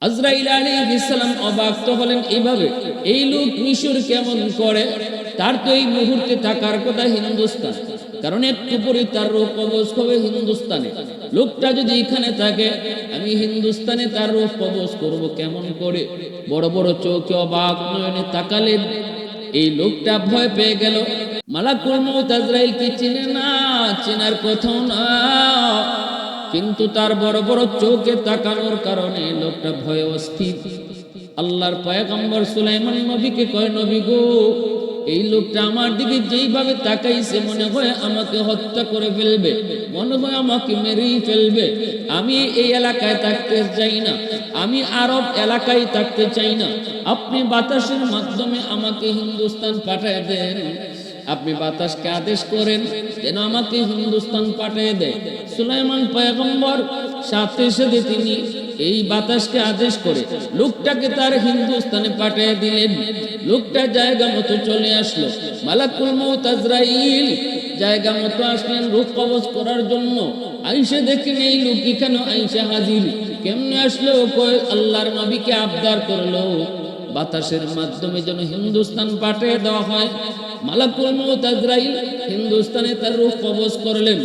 আজরাইল আলী ইসলাম হলেন এই লোক মিশর কেমন করে? তার তো এই মুহূর্তে থাকার কথা হিন্দুস্তান। কারণ একটু পরে তার হবে হিন্দুস্তানে। লোকটা যদি এখানে থাকে, আমি হিন্দুস্তানে তার রোগ কবজ করব কেমন করে? বড় বড় চৌকে অবাক নয়নে তাকালেন। এই লোকটা ভয় পেয়ে গেল। মালাকুল মৌত আজরাইলকে চিনে না, চেনার কোথাও না। কিন্তু তার বড় বড় চোখে তাকানোর কারণে লোকটা ভয়ে অস্থির। আল্লাহর পয়গম্বর সুলাইমান নবীকে কয়, নবী গো, এই লোকটা আমার দিকে যেইভাবে তাকাইছে, মনে হয় আমাকে হত্যা করে ফেলবে, মনে হয় আমাকে মেরেই ফেলবে। আমি এই এলাকায় থাকতে চাই না, আমি আরব এলাকায় থাকতে চাই না। আপনি বাতাসের মাধ্যমে আমাকে হিন্দুস্তান পাঠায় দেন আপনি বাতাসকে আদেশ করেন যেন আমাকে হিন্দুস্তান পাঠিয়ে দেয়। সুলাইমান পয়গম্বর সাথে সাথে তিনি এই বাতাসকে আদেশ করে লোকটাকে তার হিন্দুস্তানে পাঠিয়ে দিলেন। লোকটা জায়গা মতো চলে আসলো। মালাকুল মৌত জায়গা মতো আসলেন রূপ কবজ করার জন্য। আইসে দেখেন এই লোক কেন আইসে হাজির। কেমনে আসলো? কয়, আল্লাহর নবীকে আবদার করল। বাতাসের মাধ্যমে যেন হিন্দুস্তান পাঠিয়ে দেওয়া হয়। মালাকুল মৌত আজরাইল হিন্দুস্তানে তার রূপ কবজ করলেন।